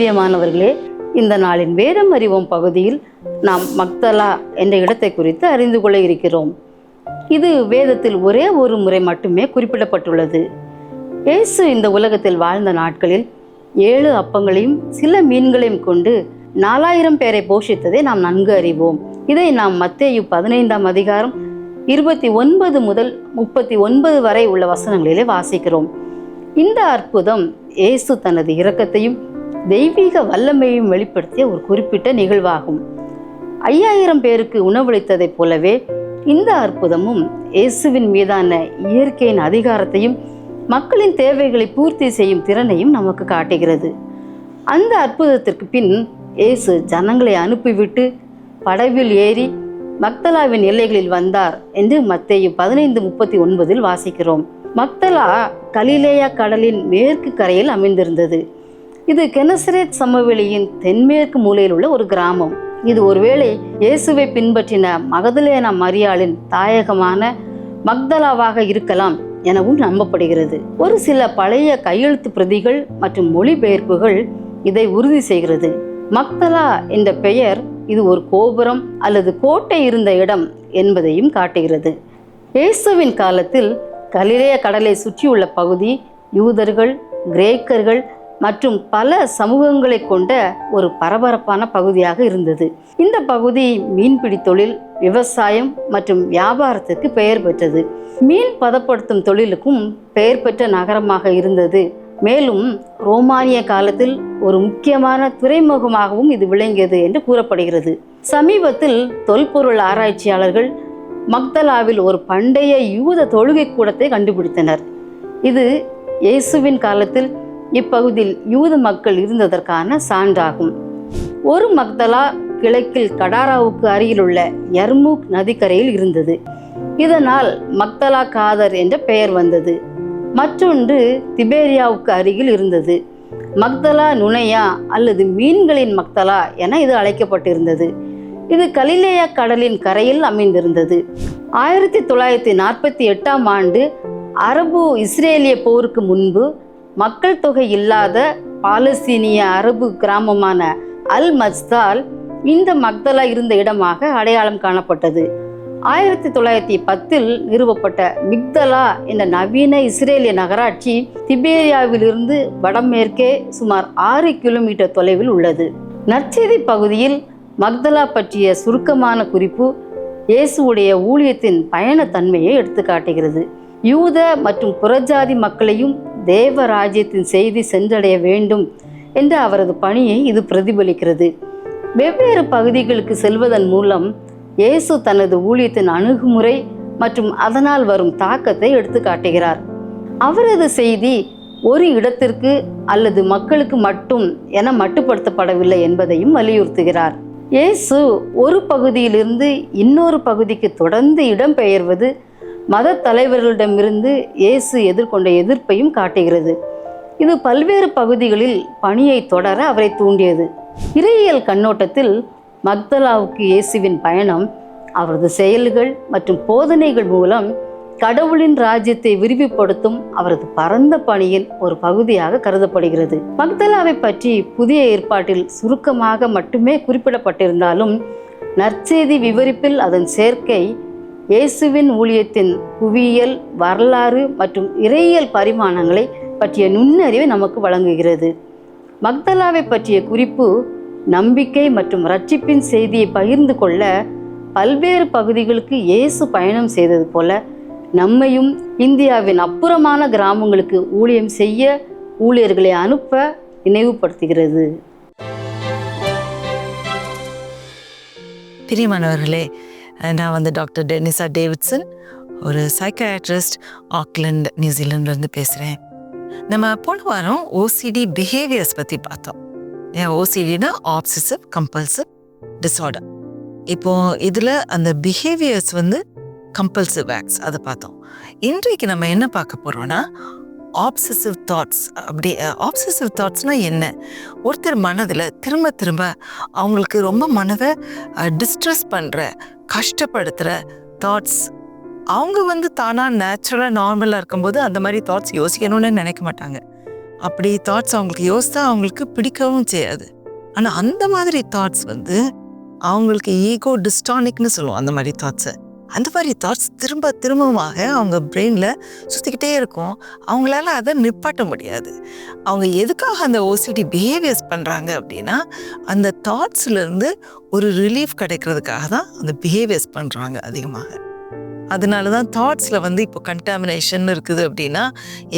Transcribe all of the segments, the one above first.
பிரியமானவர்களே இந்த நாளின் வேதம் அறிவோம் பகுதியில் நாம் மக்தலா என்ற இடத்தை குறித்து அறிந்து கொள்ள இருக்கிறோம். இது வேதத்தில் ஒரே ஒரு முறை மட்டுமே குறிப்பிடப்பட்டுள்ளது. இயேசு இந்த உலகத்தில் வாழ்ந்த நாட்களில் ஏழு அப்பங்களையும் சில மீன்களையும் கொண்டு நாலாயிரம் பேரை போஷித்ததை நாம் நன்கு அறிவோம். இதை நாம் மத்தேயு பதினைந்தாம் அதிகாரம் இருபத்தி ஒன்பது முதல் முப்பத்தி ஒன்பது வரை உள்ள வசனங்களிலே வாசிக்கிறோம். இந்த அற்புதம் இயேசு தனது இரக்கத்தையும் தெய்வீக வல்லமையையும் வெளிப்படுத்திய ஒரு குறிப்பிட்ட நிகழ்வாகும். ஐயாயிரம் பேருக்கு உணவளித்ததைப் போலவே இந்த அற்புதமும் இயேசுவின் மீதான இயற்கையின் அதிகாரத்தையும் மக்களின் தேவைகளை பூர்த்தி செய்யும் திறனையும் நமக்கு காட்டுகிறது. அந்த அற்புதத்திற்கு பின் இயேசு ஜனங்களை அனுப்பிவிட்டு படவில் ஏறி மக்தலாவின் எல்லைகளில் வந்தார் என்று மத்தேயும் பதினைந்து முப்பத்தி ஒன்பதில் வாசிக்கிறோம். மக்தலா கலிலேயா கடலின் மேற்கு கரையில் அமைந்திருந்தது. இது கெனசரேத் சமவெளியின் தென்மேற்கு மூலையில் உள்ள ஒரு கிராமம். இது ஒருவேளை இயேசுவை பின்பற்றின மகதலேனா மரியாளின் தாயகமான மக்தலாவாக இருக்கலாம் எனவும் நம்பப்படுகிறது. ஒரு சில பழைய கையெழுத்து பிரதிகள் மற்றும் மொழிபெயர்ப்புகள் இதை உறுதி செய்கிறது. மக்தலா என்ற பெயர் இது ஒரு கோபுரம் அல்லது கோட்டை இருந்த இடம் என்பதையும் காட்டுகிறது. இயேசுவின் காலத்தில் கலிலேய கடலை சுற்றியுள்ள பகுதி யூதர்கள் கிரேக்கர்கள் மற்றும் பல சமூகங்களை கொண்ட ஒரு பரபரப்பான பகுதியாக இருந்தது. இந்த பகுதி மீன்பிடி தொழில் விவசாயம் மற்றும் வியாபாரத்துக்கு பெயர் பெற்றது. மீன் பதப்படுத்தும் தொழிலுக்கும் பெயர் பெற்ற நகரமாக இருந்தது. மேலும் ரோமானிய காலத்தில் ஒரு முக்கியமான துறைமுகமாகவும் இது விளங்கியது என்று கூறப்படுகிறது. சமீபத்தில் தொல்பொருள் ஆராய்ச்சியாளர்கள் மக்தலாவில் ஒரு பண்டைய யூத தொழுகை கூடத்தை கண்டுபிடித்தனர். இது இயேசுவின் காலத்தில் இப்பகுதியில் யூத மக்கள் இருந்ததற்கான சான்றாகும். ஒரு மக்தலா கிழக்கில் கடாராவுக்கு அருகிலுள்ள யர்மூக் நதிக்கரையில் இருந்தது. இதனால் மக்தலா காதர் என்ற பெயர் வந்தது. மற்றொன்று திபேரியாவுக்கு அருகில் இருந்தது. மக்தலா நுனையா அல்லது மீன்களின் மக்தலா என இது அழைக்கப்பட்டிருந்தது. இது கலிலேயா கடலின் கரையில் அமைந்திருந்தது. ஆயிரத்தி தொள்ளாயிரத்தி நாற்பத்தி எட்டாம் ஆண்டு அரபு இஸ்ரேலிய போருக்கு முன்பு மக்கள் தொகை இல்லாத பாலஸ்தீனிய அரபு கிராமமான அல் மஜ்தால் இந்த மக்தலா இருந்த இடமாக அடையாளம் காணப்பட்டது. ஆயிரத்தி தொள்ளாயிரத்தி பத்தில் நிறுவப்பட்ட மிக்தலா என்ற நவீன இஸ்ரேலிய நகராட்சி திபேரியாவிலிருந்து வடமேற்கே சுமார் ஆறு கிலோமீட்டர் தொலைவில் உள்ளது. நற்செய்தி பகுதியில் மக்தலா பற்றிய சுருக்கமான குறிப்பு இயேசுவுடைய ஊழியத்தின் பயணத்தன்மையை எடுத்துக்காட்டுகிறது. யூத மற்றும் புறஜாதி மக்களையும் தேவராஜ்யத்தின் செய்தி சென்றடைய வேண்டும் என்ற அவரது பணியை இது பிரதிபலிக்கிறது. வெவ்வேறு பகுதிகளுக்கு செல்வதன் மூலம் இயேசு தனது ஊழியத்தின் அணுகுமுறை மற்றும் அதனால் வரும் தாக்கத்தை எடுத்து காட்டுகிறார் அவரது செய்தி ஒரு இடத்திற்கு அல்லது மக்களுக்கு மட்டும் என மட்டுப்படுத்தப்படவில்லை என்பதையும் வலியுறுத்துகிறார். இயேசு ஒரு பகுதியிலிருந்து இன்னொரு பகுதிக்கு தொடர்ந்து இடம்பெயர்வது மத தலைவர்களிடமிருந்து இயேசு எதிர்கொண்ட எதிர்ப்பையும் காட்டுகிறது. இது பல்வேறு பகுதிகளில் பணியை தொடர அவரை தூண்டியது. இறையியல் கண்ணோட்டத்தில் மக்தலாவுக்கு இயேசுவின் பயணம் அவரது செயல்கள் மற்றும் போதனைகள் மூலம் கடவுளின் ராஜ்யத்தை விரிவுபடுத்தும் அவரது பரந்த பணியின் ஒரு பகுதியாக கருதப்படுகிறது. மக்தலாவை பற்றி புதிய ஏற்பாட்டில் சுருக்கமாக மட்டுமே குறிப்பிடப்பட்டிருந்தாலும் நற்செய்தி விவரிப்பில் அதன் சேர்க்கை இயேசுவின் ஊழியத்தின் புவியியல் வரலாறு மற்றும் இறையியல் பரிமாணங்களை பற்றிய நுண்ணறிவை நமக்கு வழங்குகிறது. மக்தலாவை பற்றிய குறிப்பு நம்பிக்கை மற்றும் ரட்சிப்பின் செய்தியை பகிர்ந்து கொள்ள பல்வேறு பகுதிகளுக்கு இயேசு பயணம் செய்தது போல நம்மையும் இந்தியாவின் அப்புறமான கிராமங்களுக்கு ஊழியம் செய்ய ஊழியர்களை அனுப்ப நினைவுபடுத்துகிறது. பிரியமானவர்களே நான் வந்து டாக்டர் டெனிசா டேவிட்சன் ஒரு சைக்காட்ரிஸ்ட் ஆக்லண்ட் நியூசிலாண்ட்லேருந்து பேசுகிறேன் நம்ம போன வாரம் ஓசிடி பிஹேவியர்ஸ் பற்றி பார்த்தோம். ஏன் ஓசிடினா ஆப்சிசிவ் கம்பல்சிவ் டிஸார்டர் இப்போ இதில் அந்த பிஹேவியர்ஸ் வந்து கம்பல்சிவ் ஆக்ட்ஸ் அதை பார்த்தோம். இன்றைக்கு நம்ம என்ன பார்க்க போகிறோன்னா ஆப்சசிவ் தாட்ஸ் அப்படி ஆப்சசிவ் தாட்ஸ்னால் என்ன? ஒருத்தர் மனதில் திரும்ப திரும்ப அவங்களுக்கு ரொம்ப மனதை டிஸ்ட்ரெஸ் பண்ணுற கஷ்டப்படுத்துகிற தாட்ஸ் அவங்க வந்து தானாக நேச்சுரலாக நார்மலாக இருக்கும்போது அந்த மாதிரி தாட்ஸ் யோசிக்கணும்னு நினைக்க மாட்டாங்க. அப்படி தாட்ஸ் அவங்களுக்கு யோசித்தா அவங்களுக்கு பிடிக்கவும் செய்யாது. ஆனால் அந்த மாதிரி தாட்ஸ் வந்து அவங்களுக்கு ஈகோ டிஸ்டானிக்னு சொல்லுவோம் அந்த மாதிரி தாட்ஸை அந்த மாதிரி தாட்ஸ் திரும்ப திரும்பமாக அவங்க பிரெயினில் சுற்றிக்கிட்டே இருக்கும். அவங்களால அதை நிப்பாட்ட முடியாது. அவங்க எதுக்காக அந்த ஓசிடி பிஹேவியர்ஸ் பண்ணுறாங்க அப்படின்னா அந்த தாட்ஸ்லேருந்து ஒரு ரிலீஃப் கிடைக்கிறதுக்காக தான் அந்த பிஹேவியர்ஸ் பண்ணுறாங்க அதிகமாக. அதனால தான் தாட்ஸில் வந்து இப்போ கண்டாமினேஷன் இருக்குது அப்படின்னா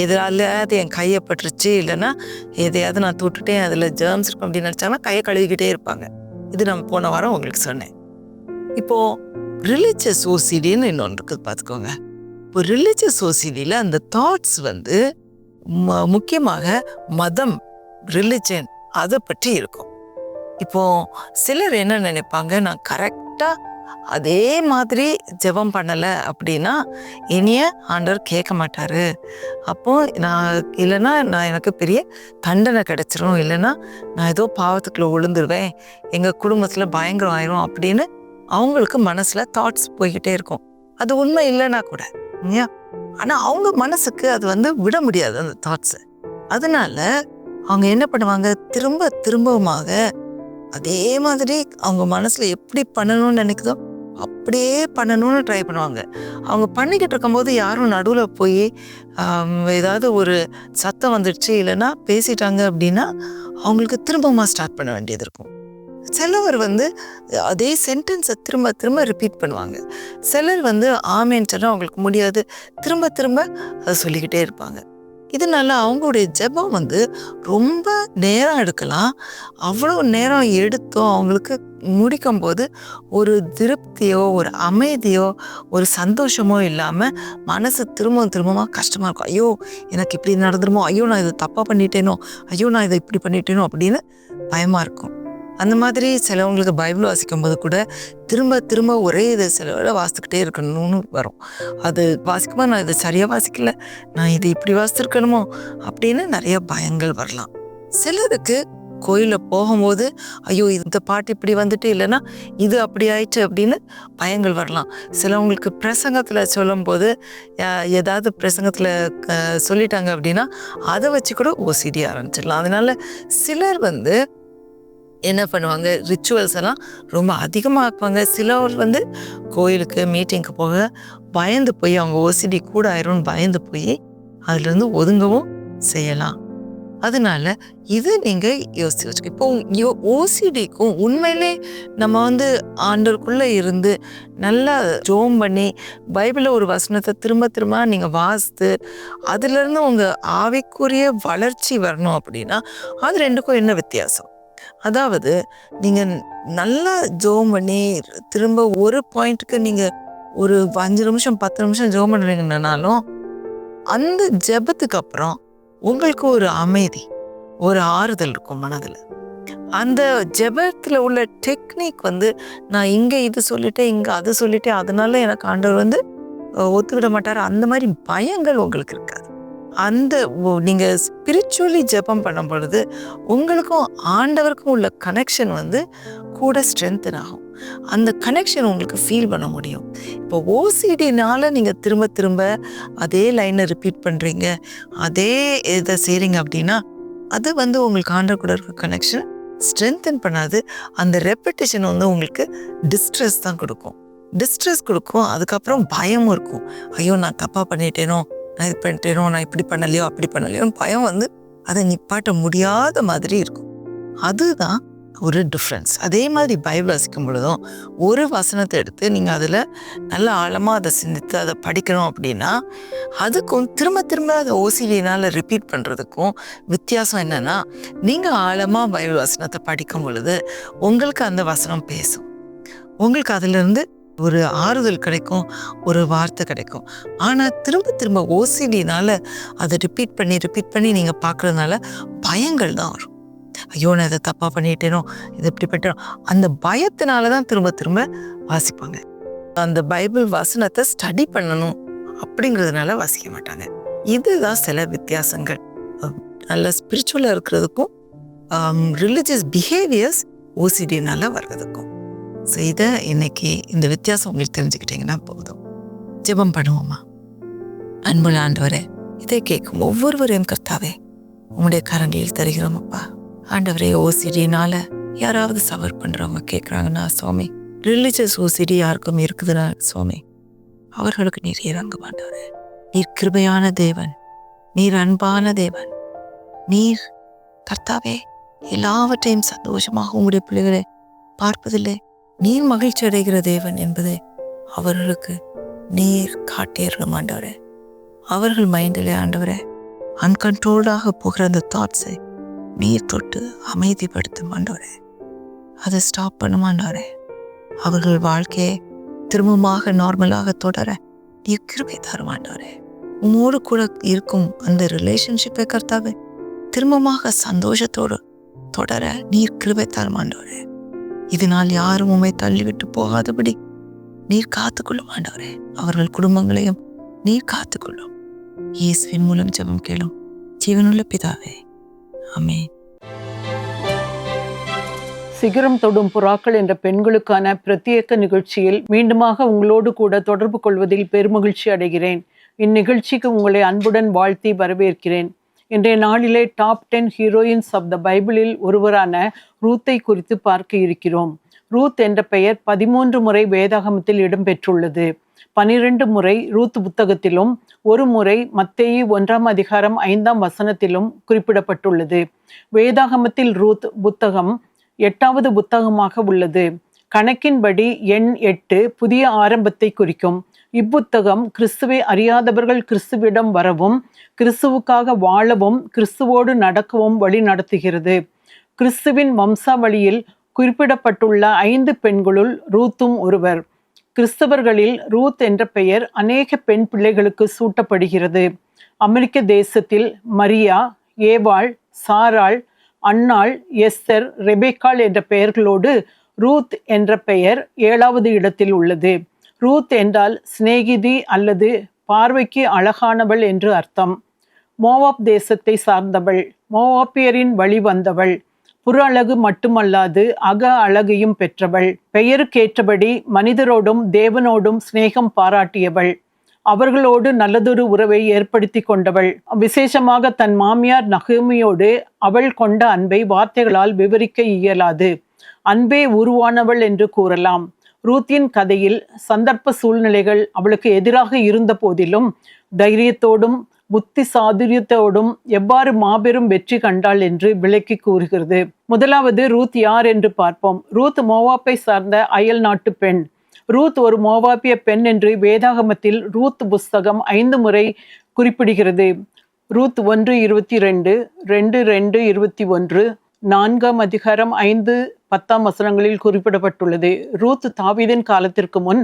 எதாலையாவது என் கையை பட்டுருச்சு? இல்லைன்னா எதையாவது நான் தொட்டுட்டேன் அதில் ஜேர்ம்ஸ் இருக்கும் அப்படின்னு நினச்சாங்கன்னா கையை கழுவிக்கிட்டே இருப்பாங்க. இது நம்ம போன வாரம் உங்களுக்கு சொன்னேன். இப்போது ரிலீஜியஸ் ஓசிடின்னு இன்னொன்று இருக்குது பார்த்துக்கோங்க. இப்போ ரிலீஜியஸ் ஓசிடியில் அந்த தாட்ஸ் வந்து ம- முக்கியமாக மதம் ரிலிஜன் அதை பற்றி இருக்கும். இப்போ சிலர் என்ன நினைப்பாங்க நான் கரெக்டாக அதே மாதிரி ஜெபம் பண்ணலை அப்படின்னா இனிய ஆண்டவர் கேட்க மாட்டார். அப்போ நான் இல்லைன்னா நான் எனக்கு பெரிய தண்டனை கிடச்சிரும். இல்லைன்னா நான் ஏதோ பாவத்துக்குள்ளே விழுந்துருவேன் எங்கள் குடும்பத்தில் பயங்கரம் ஆயிரும் அப்படின்னு அவங்களுக்கு மனசில் தாட்ஸ் போய்கிட்டே இருக்கும். அது உண்மை இல்லைன்னா கூட இல்லையா? ஆனால் அவங்க மனசுக்கு அது வந்து விட முடியாது அந்த தாட்ஸை அதனால அவங்க என்ன பண்ணுவாங்க? திரும்ப திரும்பவுமாக அதே மாதிரி அவங்க மனசில் எப்படி பண்ணணும்னு நினைக்குதோ அப்படியே பண்ணணும்னு ட்ரை பண்ணுவாங்க. அவங்க பண்ணிக்கிட்டு இருக்கும்போது யாரும் நடுவில் போய் ஏதாவது ஒரு சத்தம் வந்துடுச்சு இல்லைன்னா பேசிட்டாங்க அப்படின்னா அவங்களுக்கு திரும்பமாக ஸ்டார்ட் பண்ண வேண்டியது இருக்கும். சிலவர் வந்து அதே சென்டென்ஸை திரும்ப திரும்ப ரிப்பீட் பண்ணுவாங்க. சிலர் வந்து ஆமேன்னு சொன்னா அவங்களுக்கு முடியாது. திரும்ப திரும்ப அதை சொல்லிக்கிட்டே இருப்பாங்க. இதனால அவங்களுடைய ஜெபம் வந்து ரொம்ப நேரம் எடுக்கலாம். அவ்வளோ நேரம் எடுத்தோம் அவங்களுக்கு முடிக்கும் போது ஒரு திருப்தியோ ஒரு அமைதியோ ஒரு சந்தோஷமோ இல்லாமல் மனசு திரும்ப திரும்பமாக கஷ்டமாக இருக்கும். ஐயோ எனக்கு இப்படி நடந்துருமோ? ஐயோ நான் இதை தப்பாக பண்ணிட்டேனோ? ஐயோ நான் இதை இப்படி பண்ணிட்டேனோ? அப்படின்னு பயமாக இருக்கும். அந்த மாதிரி சிலவங்களுக்கு பைபிள் வாசிக்கும் போது கூட திரும்ப திரும்ப ஒரே இதை சிலவில் வாசித்துக்கிட்டே இருக்கணும்னு வரும். அது வாசிக்கும்போது நான் இதை சரியாக வாசிக்கல. நான் இது இப்படி வாசித்துருக்கணுமோ? அப்படின்னு நிறைய பயங்கள் வரலாம். சிலருக்கு கோயிலில் போகும்போது ஐயோ இந்த பாட்டு இப்படி வந்துட்டு இல்லைன்னா இது அப்படி ஆயிடுச்சு அப்படின்னு பயங்கள் வரலாம். சிலவங்களுக்கு பிரசங்கத்தில் சொல்லும்போது ஏதாவது பிரசங்கத்தில் சொல்லிட்டாங்க அப்படின்னா அதை வச்சு கூட ஓசிடி ஆரம்பிச்சிடலாம். அதனால சிலர் வந்து என்ன பண்ணுவாங்க? ரிச்சுவல்ஸ் எல்லாம் ரொம்ப அதிகமாக ஆக்குவாங்க சிலர் வந்து கோயிலுக்கு மீட்டிங்க்கு போக பயந்து போய் அவங்க ஓசிடி கூட ஆயிரும்னு பயந்து போய் அதுலேருந்து ஒதுங்கவும் செய்யலாம். அதனால இது நீங்கள் யோசிச்சு வச்சுக்க இப்போ யோ ஓசிடிக்கும் உண்மையிலே நம்ம வந்து ஆண்டருக்குள்ளே இருந்து நல்லா ஜோம் பண்ணி பைபிளில் ஒரு வசனத்தை திரும்ப திரும்ப நீங்கள் வாசித்து அதுலேருந்து உங்கள் ஆவிக்குரிய வளர்ச்சி வரணும் அப்படின்னா அது ரெண்டுக்கும் என்ன வித்தியாசம்? அதாவது நீங்கள் நல்லா ஜோம் பண்ணி திரும்ப ஒரு பாயிண்ட்டுக்கு நீங்கள் ஒரு அஞ்சு நிமிஷம் பத்து நிமிஷம் ஜோம் பண்ணுறீங்கன்னாலும் அந்த ஜெபத்துக்கு அப்புறம் உங்களுக்கு ஒரு அமைதி ஒரு ஆறுதல் இருக்கும் மனதில். அந்த ஜெபத்தில் உள்ள டெக்னிக் வந்து நான் இங்கே இது சொல்லிட்டேன் இங்கே அது சொல்லிட்டேன் அதனால எனக்கு ஆண்டவர் வந்து அஹ், ஒத்துக்கிட மாட்டார். அந்த மாதிரி பயங்கள் உங்களுக்கு இருக்காது. அந்த நீங்கள் ஸ்பிரிச்சுவலி ஜெபம் பண்ணும் பொழுது உங்களுக்கும் ஆண்டவருக்கும் உள்ள கனெக்ஷன் வந்து கூட ஸ்ட்ரென்தன் ஆகும். அந்த கனெக்ஷன் உங்களுக்கு ஃபீல் பண்ண முடியும். இப்போ ஓசிடினால நீங்கள் திரும்ப திரும்ப அதே லைனை ரிப்பீட் பண்ணுறீங்க அதே இதை செய்கிறீங்க அப்படின்னா அது வந்து உங்களுக்கு ஆண்டவர் கூட இருக்க கனெக்ஷன் ஸ்ட்ரென்தன் பண்ணாது. அந்த ரெப்படேஷன் வந்து உங்களுக்கு டிஸ்ட்ரெஸ் தான் கொடுக்கும். டிஸ்ட்ரெஸ் கொடுக்கும் அதுக்கப்புறம் பயமும் இருக்கும். ஐயோ நான் தப்பாக பண்ணிட்டேனோ? நான் இது பண்ணிட்டேனோ நான் இப்படி பண்ணலையோ அப்படி பண்ணலையோன்னு பயம் வந்து அதை நிப்பாட்ட முடியாத மாதிரி இருக்கும். அதுதான் ஒரு டிஃப்ரென்ஸ் அதே மாதிரி பைபிள் வாசிக்கும் பொழுதும் ஒரு வசனத்தை எடுத்து நீங்கள் அதில் நல்ல ஆழமாக அதை சிந்தித்து அதை படிக்கணும் அப்படின்னா அதுக்கும் திரும்ப திரும்ப அதை ஓசிலினால் ரிப்பீட் பண்ணுறதுக்கும் வித்தியாசம் என்னென்னா நீங்கள் ஆழமாக பைபிள் வசனத்தை படிக்கும் பொழுது உங்களுக்கு அந்த வசனம் பேசும். உங்களுக்கு அதிலிருந்து ஒரு ஆறுதல் கிடைக்கும் ஒரு வார்த்தை கிடைக்கும். ஆனால் திரும்ப திரும்ப ஓசிடினால் அதை ரிப்பீட் பண்ணி ரிப்பீட் பண்ணி நீங்கள் பார்க்குறதுனால பயங்கள் தான் வரும். ஐயோ நான் இதை தப்பாக பண்ணிட்டேனோ இது இப்படி பண்ணிட்டேனோ அந்த பயத்தினால தான் திரும்ப திரும்ப வாசிப்பாங்க. அந்த பைபிள் வசனத்தை ஸ்டடி பண்ணணும் அப்படிங்கிறதுனால வாசிக்க மாட்டாங்க. இதுதான் சில வித்தியாசங்கள். நல்ல ஸ்பிரிச்சுவலாக இருக்கிறதுக்கும் ரிலிஜியஸ் பிஹேவியர்ஸ் ஓசிடினால வர்றதுக்கும். ஸோ இதை இன்னைக்கு இந்த வித்தியாசம் உங்களுக்கு தெரிஞ்சுக்கிட்டீங்கன்னா போதும். ஜெபம் பண்ணுவோமா? அன்புள்ள ஆண்டவரே இதை கேட்கும் ஒவ்வொருவரையும் கர்த்தாவே உங்களுடைய கரங்களில் தருகிறோம் அப்பா. ஆண்டவரே ஓசிடினால யாராவது சவர் பண்றவங்க கேட்குறாங்கன்னா சுவாமி ரிலிஜியஸ் ஓசிடி யாருக்கும் இருக்குதுன்னா சுவாமி அவர்களுக்கு நீர் இறங்க மாட்டாரு நீர் கிருபையான தேவன் நீர் அன்பான தேவன் நீர் கர்த்தாவே எல்லாவற்றையும் சந்தோஷமாக உங்களுடைய பிள்ளைகளை பார்ப்பதில்லை. நீர் மகிழ்ச்சி அடைகிற தேவன் என்பதை அவர்களுக்கு நீர் காட்டியிருக்கும் ஆண்டவரே. அவர்கள் மைண்டிலே ஆண்டவரே அன்கண்ட்ரோல்டாக போகிற அந்த தாட்ஸை நீர் தொட்டு அமைதிப்படுத்தும் ஆண்டவரே. அதை ஸ்டாப் பண்ணுமாண்டவரே அவர்கள் வாழ்க்கையை திரும்பமாக நார்மலாக தொடர நீர் கிருபை தருமாண்டவரே உம்மோடு கூட இருக்கும் அந்த ரிலேஷன்ஷிப்பை கர்த்தாவே திரும்பமாக சந்தோஷத்தோடு தொடர நீர் கிருபை தருமாண்டவரே இதனால் யாரும் உண்மை தள்ளிவிட்டு போகாதபடி நீர் காத்துக்கொள்ளும் ஆண்டவரே. அவர்கள் குடும்பங்களையும் நீர் காத்துக்கொள்ளும். இயேசுவின் மூலம் ஜெபம் கேளும். ஜீவனுள்ள பிதாவே. அமே சிகரம் தொடும் புறாக்கள் என்ற பெண்களுக்கான பிரத்யேக நிகழ்ச்சியில் மீண்டுமாக உங்களோடு கூட தொடர்பு கொள்வதில் பெருமகிழ்ச்சி அடைகிறேன். இந்நிகழ்ச்சிக்கு உங்களை அன்புடன் வாழ்த்தி வரவேற்கிறேன். இன்றைய நாளிலே top ten heroines of the பைபிளில் ஒருவரான ரூத்தை குறித்து பார்க்க இருக்கிறோம். ரூத் என்ற பெயர் பதிமூன்று முறை வேதாகமத்தில் இடம்பெற்றுள்ளது. பனிரெண்டு முறை ரூத் புத்தகத்திலும் ஒரு முறை மத்தேயு ஒன்றாம் அதிகாரம் ஐந்தாம் வசனத்திலும் குறிப்பிடப்பட்டுள்ளது. வேதாகமத்தில் ரூத் புத்தகம் எட்டாவது புத்தகமாக உள்ளது. கணக்கின்படி எண் எட்டு புதிய ஆரம்பத்தை குறிக்கும். இப்புத்தகம் கிறிஸ்துவை அறியாதவர்கள் கிறிஸ்துவிடம் வரவும் கிறிஸ்துவுக்காக வாழவும் கிறிஸ்துவோடு நடக்கவும் வழி நடத்துகிறது. கிறிஸ்துவின் வம்சாவளியில் குறிப்பிடப்பட்டுள்ள ஐந்து பெண்களுள் ரூத்தும் ஒருவர். கிறிஸ்தவர்களில் ரூத் என்ற பெயர் அநேக பெண் பிள்ளைகளுக்கு சூட்டப்படுகிறது. அமெரிக்க தேசத்தில் மரியா ஏவாள் சாராள் அன்னாள் எஸ்தர் ரெபேக்காள் என்ற பெயர்களோடு ரூத் என்ற பெயர் ஏழாவது இடத்தில் உள்ளது. ரூத் என்றால் சிநேகிதி அல்லது பார்வைக்கு அழகானவள் என்று அர்த்தம். மோவாப் தேசத்தை சார்ந்தவள் மோவாப்பியரின் வழி வந்தவள் புற அழகு மட்டுமல்லாது அக அழகையும் பெற்றவள். பெயருக்கேற்றபடி மனிதரோடும் தேவனோடும் சிநேகம் பாராட்டியவள். அவர்களோடு நல்லதொரு உறவை ஏற்படுத்தி கொண்டவள். விசேஷமாக தன் மாமியார் நகுமியோடு அவள் கொண்ட அன்பை வார்த்தைகளால் விவரிக்க இயலாது. அன்பே உருவானவள் என்று கூறலாம். ரூத்தின் கதையில் சந்தர்ப்ப சூழ்நிலைகள் அவளுக்கு எதிராக இருந்த போதிலும் தைரியத்தோடும் புத்தி சாதுரியத்தோடும் எவ்வாறு மாபெரும் வெற்றி கண்டாள் என்று விளக்கி கூறுகிறது. முதலாவது ரூத் யார் என்று பார்ப்போம். ரூத் மோவாப்பை சார்ந்த அயல் நாட்டு பெண். ரூத் ஒரு மோவாப்பிய பெண் என்று வேதாகமத்தில் ரூத் புஸ்தகம் ஐந்து முறை குறிப்பிடுகிறது. ரூத் ஒன்று இருபத்தி ரெண்டு ரெண்டு ரெண்டு இருபத்தி ஒன்று நான்காம் அதிகாரம் ஐந்து பத்தாம் வசனங்களில் குறிப்பிடப்பட்டுள்ளது. ரூத் தாவீதின் காலத்திற்கு முன்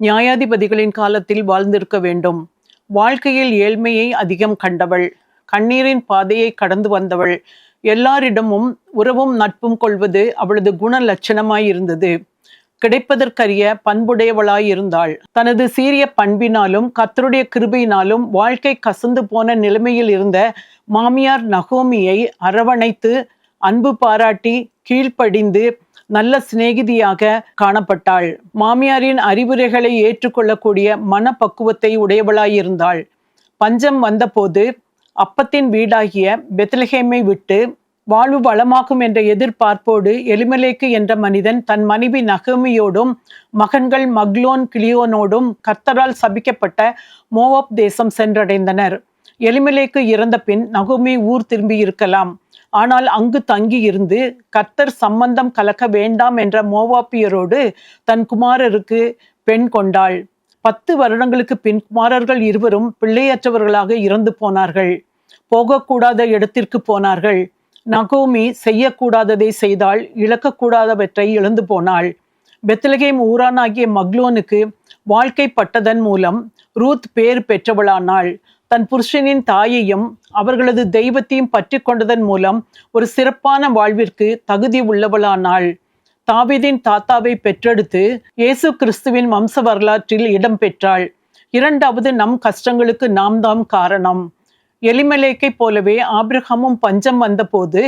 நியாயாதிபதிகளின் காலத்தில் வாழ்ந்திருக்க வேண்டும். வாழ்க்கையில் ஏழ்மையை அதிகம் கண்டவள் கண்ணீரின் பாதையை கடந்து வந்தவள். எல்லாரிடமும் உறவும் நட்பும் கொள்வது அவளது குண லட்சணமாயிருந்தது கிடைப்பதற்கரிய பண்புடையவளாயிருந்தாள். தனது சீரிய பண்பினாலும் கத்தருடைய கிருபையினாலும் வாழ்க்கை கசந்து போன நிலைமையில் இருந்த மாமியார் நகோமியை அரவணைத்து அன்பு பாராட்டி கீழ்ப்படிந்து நல்ல சிநேகிதியாக காணப்பட்டாள். மாமியாரின் அறிவுரைகளை ஏற்றுக்கொள்ளக்கூடிய மனப்பக்குவத்தை உடையவளாயிருந்தாள். பஞ்சம் வந்தபோது அப்பத்தின் வீடாகிய பெத்லஹேமை விட்டு வாழ்வு வளமாகும் என்ற எதிர்பார்ப்போடு எலிமலேக்கு என்ற மனிதன் தன் மனைவி நகமியோடும் மகன்கள் மக்லோன் கிளியோனோடும் கர்த்தரால் சபிக்கப்பட்ட மோவாப் தேசம் சென்றடைந்தனர். எலிமலேக்கு இறந்த பின் நகுமி ஊர் திரும்பி இருக்கலாம் ஆனால் அங்கு தங்கி இருந்து கர்த்தர் சம்பந்தம் கலக்க வேண்டாம் என்ற மோவாப்பியரோடு தன் குமாரருக்கு பெண் கொண்டாள். பத்து வருடங்களுக்கு பின் குமாரர்கள் இருவரும் பிள்ளையற்றவர்களாக இறந்து போனார்கள். போகக்கூடாத இடத்திற்கு போனார்கள். நகோமி செய்யக்கூடாததை செய்தால் இழக்கக்கூடாதவற்றை இழந்து போனாள். பெத்லகேம் ஊரானாகிய மக்லோனுக்கு வாழ்க்கைப்பட்டதன் மூலம் ரூத் பேர் பெற்றவளானாள். தன் புருஷனின் தாயையும் அவர்களது தெய்வத்தையும் பற்றி கொண்டதன் மூலம் ஒரு சிறப்பான வாழ்விற்கு தகுதி உள்ளவளானாள். தாவீதின் தாத்தாவை பெற்றெடுத்து இயேசு கிறிஸ்துவின் வம்ச வரலாற்றில் இடம் பெற்றாள். இரண்டாவது நம் கஷ்டங்களுக்கு நாம் தாம் காரணம். எலிமலேக்கை போலவே ஆபிரகமும் பஞ்சம் வந்தபோது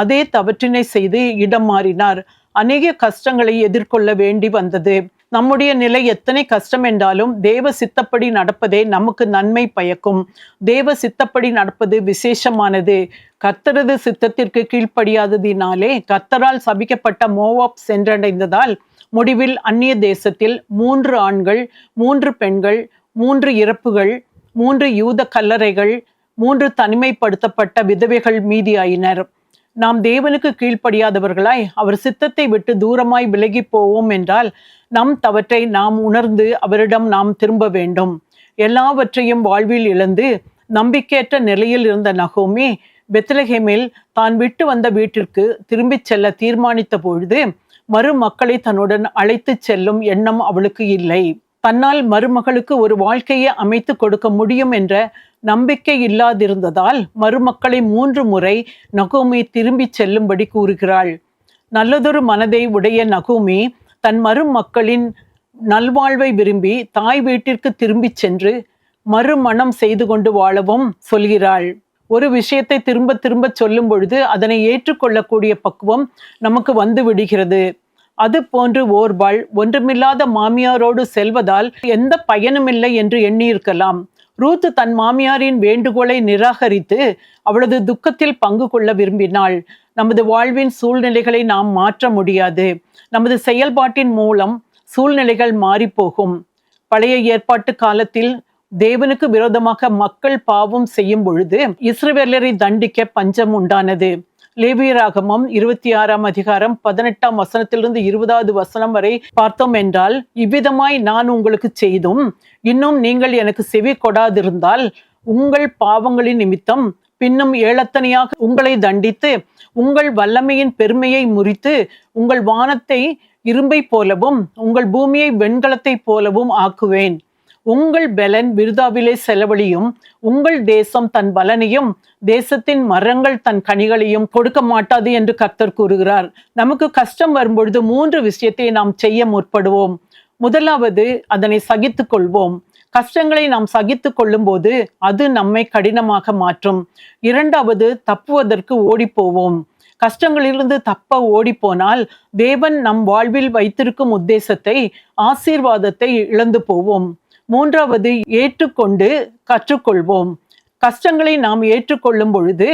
அதே தவற்றினை செய்து இடம் மாறினார். அநேக கஷ்டங்களை எதிர்கொள்ள வேண்டி வந்தது. நம்முடைய நிலை எத்தனை கஷ்டம் என்றாலும் தேவ சித்தப்படி நடப்பதே நமக்கு நன்மை பயக்கும். தேவ சித்தப்படி நடப்பது விசேஷமானது. கர்த்தரது சித்தத்திற்கு கீழ்ப்படியாததினாலே கர்த்தரால் சபிக்கப்பட்ட மோவாப் சென்றடைந்ததால் முடிவில் அந்நிய தேசத்தில் மூன்று ஆண்கள் மூன்று பெண்கள் மூன்று இறப்புகள் மூன்று யூத கல்லறைகள் மூன்று தனிமைப்படுத்தப்பட்ட விதவைகள் மீதியாயினர். நாம் தேவனுக்கு கீழ்ப்படியாதவர்களாய் அவர் சித்தத்தை விட்டு தூரமாய் விலகி போவோம் என்றால் நம் தவற்றை நாம் உணர்ந்து அவரிடம் நாம் திரும்ப வேண்டும். எல்லாவற்றையும் வாழ்வில் இழந்து நம்பிக்கையற்ற நிலையில் இருந்த நகோமி பெத்லஹேமில் தான் விட்டு வந்த வீட்டிற்கு திரும்பிச் செல்ல தீர்மானித்த பொழுது மருமக்களை தன்னுடன் அழைத்துச் செல்லும் எண்ணம் அவளுக்கு இல்லை. தன்னால் மருமகளுக்கு ஒரு வாழ்க்கையை அமைத்து கொடுக்க முடியும் என்ற நம்பிக்கை இல்லாதிருந்ததால் மருமக்களை மூன்று முறை நகோமி திரும்பிச் செல்லும்படி கூறுகிறாள். நல்லதொரு மனதை உடைய நகோமி தன் மருமக்களின் நல்வாழ்வை விரும்பி தாய் வீட்டிற்கு திரும்பிச் சென்று மறுமணம் செய்து கொண்டு வாழவும் சொல்கிறாள். ஒரு விஷயத்தை திரும்ப திரும்ப சொல்லும் பொழுது அதனை ஏற்றுக்கொள்ளக்கூடிய பக்குவம் நமக்கு வந்து விடுகிறது. அது போன்று ஓர்பாள் ஒன்றுமில்லாத மாமியாரோடு செல்வதால் எந்த பயனுமில்லை என்று எண்ணியிருக்கலாம். ரூத் தன் மாமியாரின் வேண்டுகோளை நிராகரித்து அவளது துக்கத்தில் பங்கு கொள்ள விரும்பினாள். நமது வாழ்வின் சூழ்நிலைகளை நாம் மாற்ற முடியாது. நமது செயல்பாட்டின் மூலம் சூழ்நிலைகள் மாறிப்போகும். பழைய ஏற்பாட்டு காலத்தில் தேவனுக்கு விரோதமாக மக்கள் பாவம் செய்யும் பொழுது இஸ்ரவேலரை தண்டிக்க பஞ்சம் உண்டானது. லேவியராகமம் இருபத்தி ஆறாம் அதிகாரம் பதினெட்டாம் வசனத்திலிருந்து இருபதாவது வசனம் வரை பார்த்தோம் என்றால் இவ்விதமாய் நான் உங்களுக்கு செய்தும் இன்னும் நீங்கள் எனக்கு செவி கொடாதிருந்தால் உங்கள் பாவங்களின் நிமித்தம் பின்னும் ஏழத்தனையாக உங்களை தண்டித்து உங்கள் வல்லமையின் பெருமையை முறித்து உங்கள் வானத்தை இரும்பை போலவும் உங்கள் பூமியை வெண்கலத்தைப் போலவும் ஆக்குவேன். உங்கள் பலன் விருதாவிலே செலவழியும் உங்கள் தேசம் தன் பலனையும் தேசத்தின் மரங்கள் தன் கனிகளையும் கொடுக்க மாட்டாது என்று கர்த்தர் கூறுகிறார். நமக்கு கஷ்டம் வரும்பொழுது மூன்று விஷயத்தை நாம் செய்ய முற்படுவோம். முதலாவது அதனை சகித்துக் கொள்வோம் கஷ்டங்களை நாம் சகித்து கொள்ளும்போது அது நம்மை கடினமாக மாற்றும். இரண்டாவது தப்புவதற்கு ஓடிப்போவோம். கஷ்டங்களிலிருந்து தப்ப ஓடிப்போனால் தேவன் நம் வாழ்வில் வைத்திருக்கும் உத்தேசத்தை ஆசீர்வாதத்தை இழந்து போவோம். மூன்றாவது ஏற்றுக்கொண்டு கற்றுக்கொள்வோம். கஷ்டங்களை நாம் ஏற்றுக்கொள்ளும் பொழுது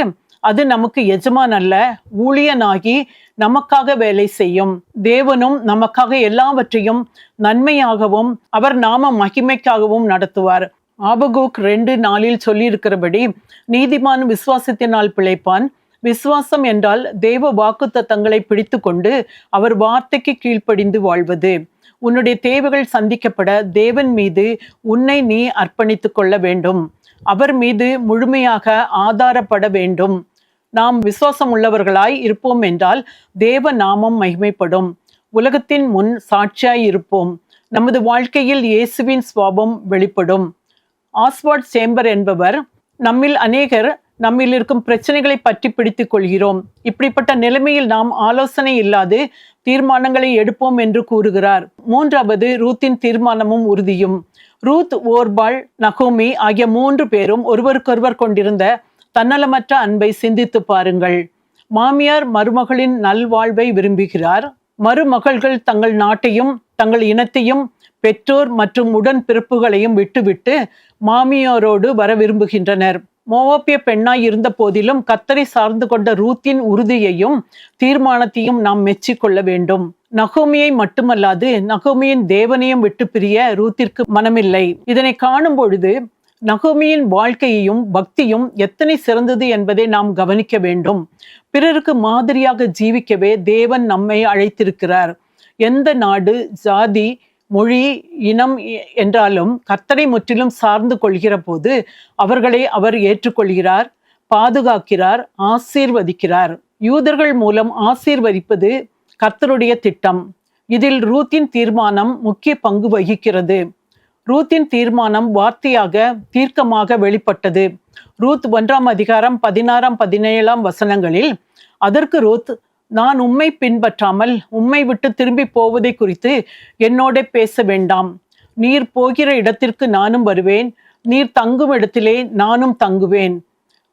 அது நமக்கு எஜமான் அல்ல ஊழியனாகி நமக்காக வேலை செய்யும். தேவனும் நமக்காக எல்லாவற்றையும் நன்மையாகவும் அவர் நாம மகிமைக்காகவும் நடத்துவார். ஆபகூக் ரெண்டு நாளில் சொல்லியிருக்கிறபடி நீதிமான் விசுவாசத்தினால் பிழைப்பான். விசுவாசம் என்றால் தேவ வாக்குத்தத்தங்களை பிடித்து கொண்டு அவர் வார்த்தைக்கு கீழ்ப்படிந்து வாழ்வது. உன்னுடைய தேவைகள் சந்திக்கப்பட தேவன் மீது உன்னை நீ அர்ப்பணித்துக் கொள்ள வேண்டும். அவர் மீது முழுமையாக ஆதாரப்பட வேண்டும். நாம் விசுவாசம் உள்ளவர்களாய் இருப்போம் என்றால் தேவ நாமம் மகிமைப்படும். உலகத்தின் முன் சாட்சியாய் இருப்போம். நமது வாழ்க்கையில் இயேசுவின் சுவாபம் வெளிப்படும். ஆஸ்வார்ட் சேம்பர் என்பவர் நம்மில் அநேகர் நம்மில் இருக்கும் பிரச்சனைகளை பற்றி பிடித்துக் கொள்கிறோம். இப்படிப்பட்ட நிலைமையில் நாம் ஆலோசனை இல்லாது தீர்மானங்களை எடுப்போம் என்று கூறுகிறார். மூன்றாவது ரூத்தின் தீர்மானமும் உறுதியும். ரூத் ஓர்பால் நகோமி ஆகிய மூன்று பேரும் ஒருவருக்கொருவர் கொண்டிருந்த தன்னலமற்ற அன்பை சிந்தித்து பாருங்கள். மாமியார் மருமகளின் நல்வாழ்வை விரும்புகிறார். மருமகள்கள் தங்கள் நாட்டையும் தங்கள் இனத்தையும் பெற்றோர் மற்றும் உடன் பிறப்புகளையும் விட்டுவிட்டு மாமியாரோடு வர விரும்புகின்றனர். மோவோப்பிய பெண்ணாய் இருந்த போதிலும் கத்தரை சார்ந்து கொண்ட ரூத்தின் உறுதியையும் தீர்மானத்தையும் நாம் மெச்சிக்கொள்ள வேண்டும். நகோமியை மட்டுமல்லாது நகோமியின் தேவனையும் விட்டு பிரிய ரூத்திற்கு மனமில்லை. இதனை காணும் பொழுது நகோமியின் வாழ்க்கையையும் பக்தியும் எத்தனை சிறந்தது என்பதை நாம் கவனிக்க வேண்டும். பிறருக்கு மாதிரியாக ஜீவிக்கவே தேவன் நம்மை அழைத்திருக்கிறார். எந்த நாடு ஜாதி மொழி இனம் என்றாலும் கர்த்தரை முற்றிலும் சார்ந்து கொள்கிற போது அவர்களை அவர் ஏற்றுக்கொள்கிறார் பாதுகாக்கிறார் ஆசீர்வதிக்கிறார். யூதர்கள் மூலம் ஆசீர்வதிப்பது கர்த்தருடைய திட்டம். இதில் ரூத்தின் தீர்மானம் முக்கிய பங்கு வகிக்கிறது. ரூத்தின் தீர்மானம் வார்த்தையாக தீர்க்கமாக வெளிப்பட்டது. ரூத் ஒன்றாம் அதிகாரம் பதினாறாம் பதினேழாம் வசனங்களில் அதற்கு ரூத் நான் உம்மை பின்பற்றாமல் உம்மை விட்டு திரும்பி போவதை குறித்து என்னோட பேச வேண்டாம். நீர் போகிற இடத்திற்கு நானும் வருவேன். நீர் தங்கும் இடத்திலே நானும் தங்குவேன்.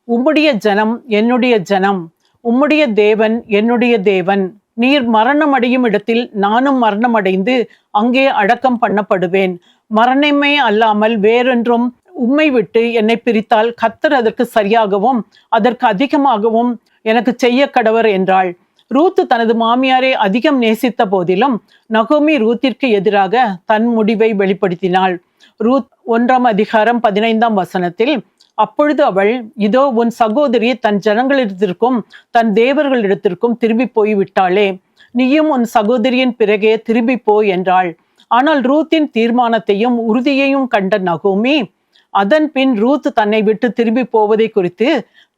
உம்முடைய ஜனம் என்னுடைய ஜனம். உம்முடைய தேவன் என்னுடைய தேவன். நீர் மரணம் அடையும் இடத்தில் நானும் மரணம் அடைந்து அங்கே அடக்கம் பண்ணப்படுவேன். மரணமே அல்லாமல் வேறொன்றும் உம்மை விட்டு என்னை பிரித்தால் கத்தர் அதற்கு சரியாகவும் அதற்கு அதிகமாகவும் எனக்கு செய்ய கடவர் என்றாள். ரூத் தனது மாமியாரை அதிகம் நேசித்த போதிலும் நகோமி ரூத்திற்கு எதிராக தன் முடிவை வெளிப்படுத்தினாள். ரூத் ஒன்றாம் அதிகாரம் பதினைந்தாம் வசனத்தில் அப்பொழுது அவள் இதோ உன் சகோதரி தன் ஜனங்களிடத்திற்கும் தன் தேவர்களிடத்திற்கும் திரும்பி போய் விட்டாளே நீயும் உன் சகோதரியின் பிறகே திரும்பி போ என்றாள். ஆனால் ரூத்தின் தீர்மானத்தையும் உறுதியையும் கண்ட நகோமி அதன் பின் ரூத் தன்னை விட்டு திரும்பி போவதை குறித்து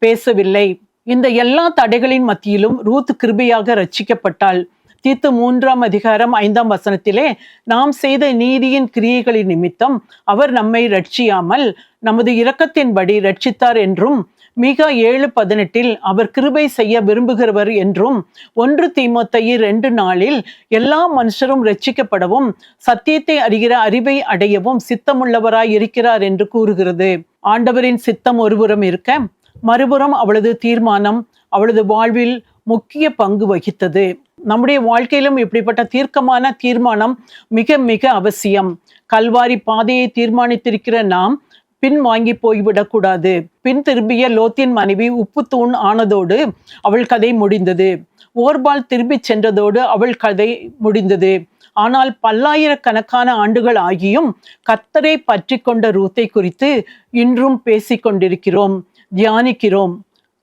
பேசவில்லை. இந்த எல்லா தடைகளின் மத்தியிலும் ரூத் கிருபையாக ரட்சிக்கப்பட்டாள். தீத்து மூன்றாம் அதிகாரம் ஐந்தாம் வசனத்திலே நாம் செய்த நீதியின் கிரியைகளின் நிமித்தம் அவர் நம்மை ரட்சியாமல் நமது இரக்கத்தின்படி ரட்சித்தார் என்றும் மிக ஏழு பதினெட்டில் அவர் கிருபை செய்ய விரும்புகிறவர் என்றும் ஒன்று தீமோத்தேயு ரெண்டு நாளில் எல்லா மனுஷரும் ரட்சிக்கப்படவும் சத்தியத்தை அறிகிற அறிவை அடையவும் சித்தமுள்ளவராய் இருக்கிறார் என்று கூறுகிறது. ஆண்டவரின் சித்தம் ஒருபுறம் இருக்க மறுபுறம் அவளது தீர்மானம் அவளது வாழ்வில் முக்கிய பங்கு வகித்தது. நம்முடைய வாழ்க்கையிலும் இப்படிப்பட்ட தீர்க்கமான தீர்மானம் மிக மிக அவசியம். கல்வாரி பாதையை தீர்மானித்திருக்கிற நாம் பின் வாங்கி போய்விடக்கூடாது பின் திரும்பிய லோத்தின் மனைவி உப்பு தூண் ஆனதோடு அவள் கதை முடிந்தது. ஓர்பால் திரும்பிச் சென்றதோடு அவள் கதை முடிந்தது. ஆனால் பல்லாயிரக்கணக்கான ஆண்டுகள் ஆகியும் கத்தரை பற்றி கொண்ட ரூத்தை குறித்து இன்றும் பேசிக்கொண்டிருக்கிறோம் தியானிக்கிறோம்.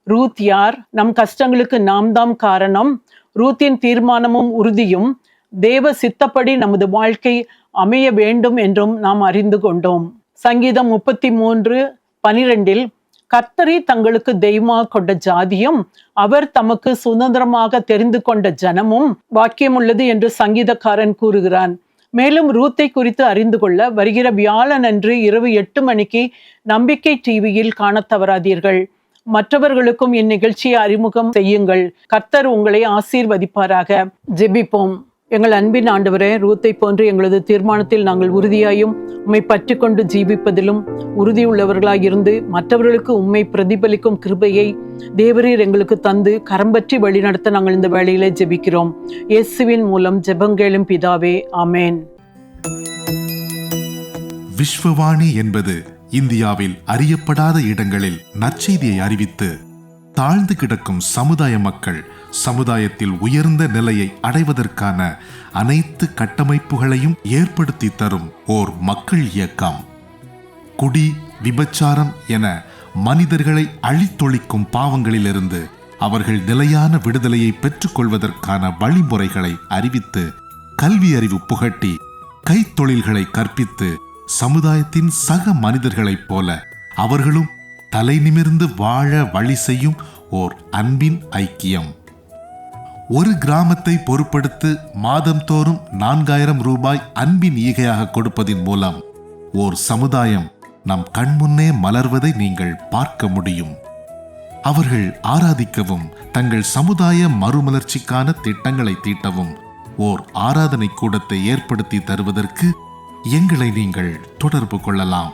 ரூத் யார்? நம் கஷ்டங்களுக்கு நாம் தாம் காரணம். ரூத்தின் தீர்மானமும் உறுதியும் தேவ சித்தப்படி நமது வாழ்க்கை அமைய வேண்டும் என்றும் நாம் அறிந்து கொண்டோம். சங்கீதம் முப்பத்தி மூன்று பனிரெண்டில் கர்த்தரை தங்களுக்கு தெய்வமாக கொண்ட ஜாதியும் அவர் தமக்கு சுதந்திரமாக தெரிந்து கொண்ட ஜனமும் வாக்கியம் உள்ளது என்று சங்கீதக்காரன் கூறுகிறான். மேலும் ரூத்தை குறித்து அறிந்து கொள்ள வருகிற வியாழன் அன்று இரவு எட்டு மணிக்கு நம்பிக்கை டிவியில் காண தவறாதீர்கள் மற்றவர்களுக்கும் இந்நிகழ்ச்சியை அறிமுகம் செய்யுங்கள். கர்த்தர் உங்களை ஆசீர்வதிப்பாராக. ஜெபிப்போம். எங்கள் அன்பின் ஆண்டவரே ரூத்தை போன்று எங்களது தீர்மானத்தில் நாங்கள் உறுதியாயும் உம்மை பற்றி கொண்டு ஜீவிப்பதிலும் உறுதியுள்ளவர்களாயிருந்து மற்றவர்களுக்கு உம்மை பிரதிபலிக்கும் கிருபையை தேவரீர் எங்களுக்கு தந்து கரம்பற்றி வழிநடத்த நாங்கள் இந்த வேளையிலே ஜெபிக்கிறோம். இயேசுவின் மூலம் ஜெபங்கேளும் பிதாவே ஆமேன். விஸ்வவாணி என்பது இந்தியாவில் அறியப்படாத இடங்களில் நற்செய்தியை அறிவித்து தாழ்ந்து கிடக்கும் சமுதாய மக்கள் சமுதாயத்தில் உயர்ந்த நிலையை அடைவதற்கான அனைத்து கட்டமைப்புகளையும் ஏற்படுத்தி தரும் ஓர் மக்கள் இயக்கம். குடி விபச்சாரம் என மனிதர்களை அழித்தொழிக்கும் பாவங்களிலிருந்து அவர்கள் நிலையான விடுதலையை பெற்றுக்கொள்வதற்கான வழிமுறைகளை அறிவித்து கல்வி அறிவு புகட்டி கைத்தொழில்களை கற்பித்து சமுதாயத்தின் சக மனிதர்களைப் போல அவர்களும் தலை நிமிர்ந்து வாழ வழி செய்யும் ஓர் அன்பின் ஐக்கியம். ஒரு கிராமத்தை பொருட்படுத்து மாதம்தோறும் நான்காயிரம் ரூபாய் அன்பின் ஈகையாக கொடுப்பதின் மூலம் ஓர் சமுதாயம் நம் கண்முன்னே மலர்வதை நீங்கள் பார்க்க முடியும். அவர்கள் ஆராதிக்கவும் தங்கள் சமுதாய மறுமலர்ச்சிக்கான திட்டங்களை தீட்டவும் ஓர் ஆராதனை கூடத்தை ஏற்படுத்தி தருவதற்கு எங்களை நீங்கள் தொடர்பு கொள்ளலாம்.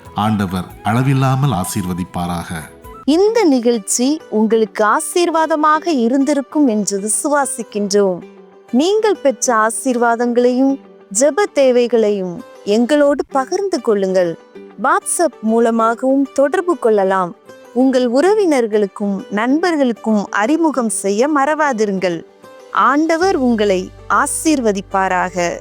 ஆண்டவர் அளவில்லாமல் ஆசீர்வதிப்பாராக. இந்த நிகழ்ச்சி உங்களுக்கு ஆசீர்வாதமாக இருந்திருக்கும் என்று விசுவாசிக்கின்றோம். நீங்கள் பெற்ற ஆசீர்வாதங்களையும் ஜெப தேவைகளையும் எங்களோடு பகிர்ந்து கொள்ளுங்கள். வாட்ஸ்அப் மூலமாகவும் தொடர்பு கொள்ளலாம். உங்கள் உறவினர்களுக்கும் நண்பர்களுக்கும் அறிமுகம் செய்ய மறவாதிருங்கள். ஆண்டவர் உங்களை ஆசீர்வதிப்பாராக.